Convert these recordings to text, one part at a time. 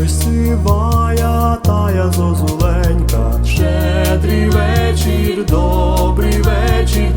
Ой, сивая тая зозуленька, щедрий вечір, добрий вечір.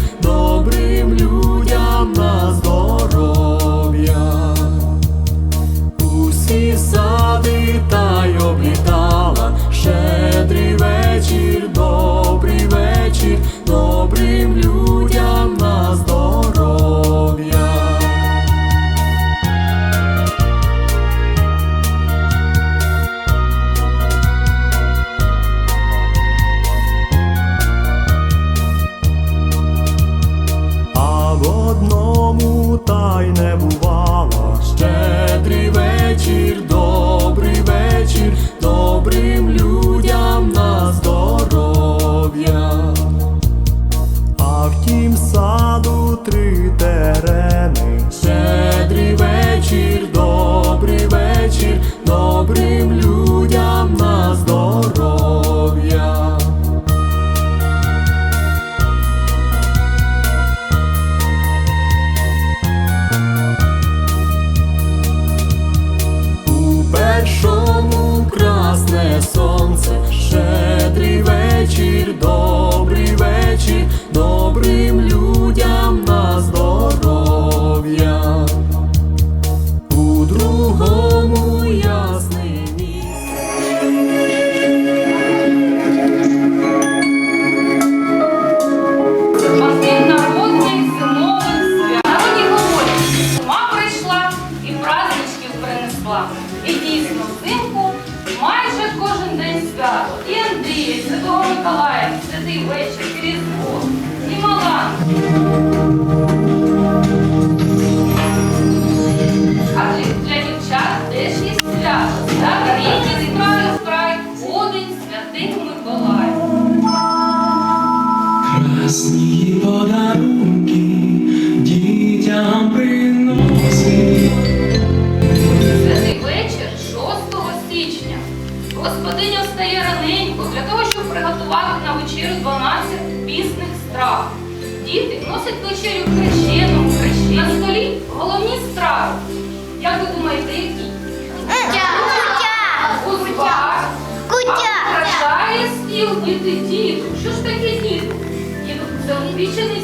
Дівки ти, діток, що ж таке діток? Діток,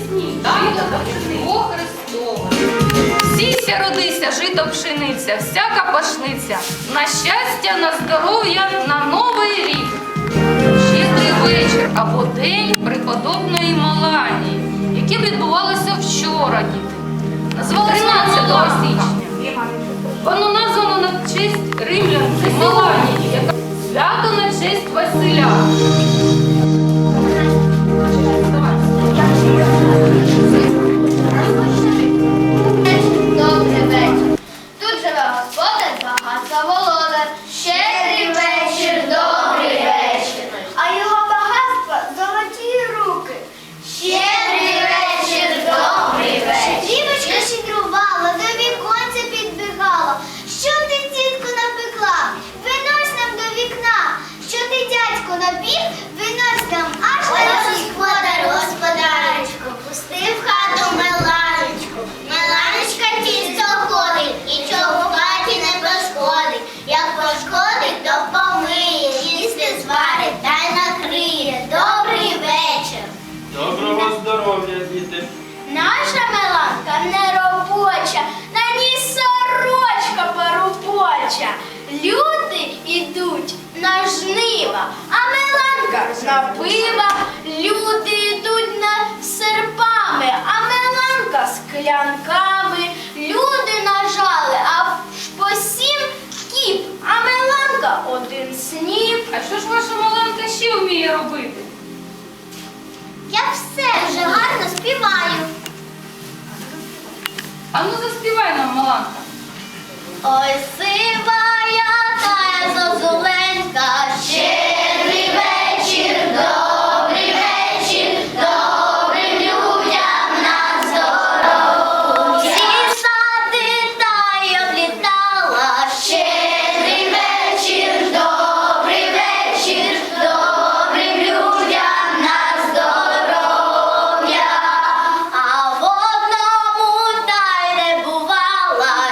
сніг, жито. Христова. Сіся, родися, жито пшениця, всяка пашниця. На щастя, на здоров'я, на новий рік. Щедрий вечір або день преподобної Маланії, яке відбувалося вчора, діти. Назвали 13 січня. Воно названо на честь римлян Маланії. на люди йдуть на серпами, а меланка з клянками. Люди нажали, а по сім кіп, а меланка один сніп. А що ж ваша меланка ще вміє робити? Я все вже гарно співаю. А ну заспівай нам, Маланка. Ой, сива.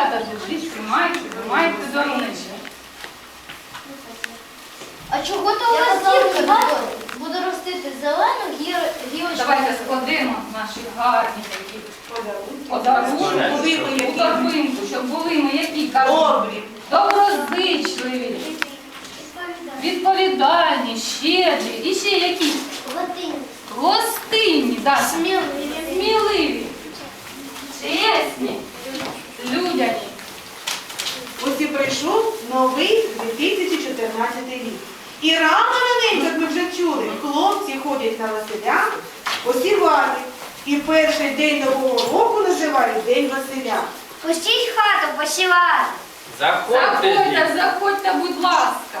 дівчата, держіть, тримайте, тримайте даруночки. А чого то у вас зірка буде? Ростити зелену гілочку? Давайте складемо наші гарні такі подарунки. У торбинку, щоб були ми які кажуть, доброзичливі, відповідальні, щедрі. І ще які? Гостинні, сміливі, чесні, людяні. Ось і прийшов новий 2014 рік. І рано раненько, як ми вже чули, хлопці ходять на Василя, осівають. І перший день нового року називають День Василя. Пустіть хату посівати. Заходьте. Заходьте, заходьте, будь ласка.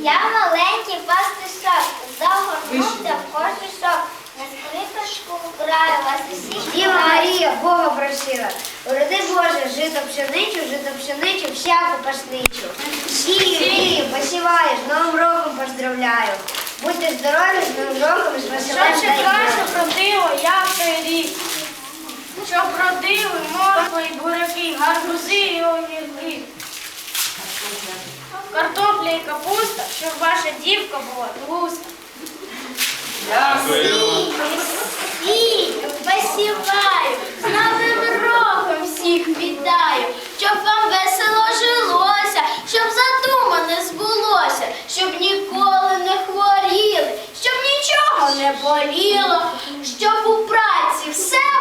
Я маленький пастушок, загорнувся в кожушок. На скрипочку граю вас усіх. Діва Марія, Бога просила. Уроди Боже, жито пшеничу, жито пшеничу, всяку пашничу. Сію, посіваю, з Новим роком поздравляю. Будьте здорові, з Новим роком, з Василем. Що чекає, що родило, як той рік. Щоб родили морква і буряки, гарбузи і огірки. Картопля і капуста, щоб ваша дівка була тлуста. Дякую. не боліло, щоб у праці все.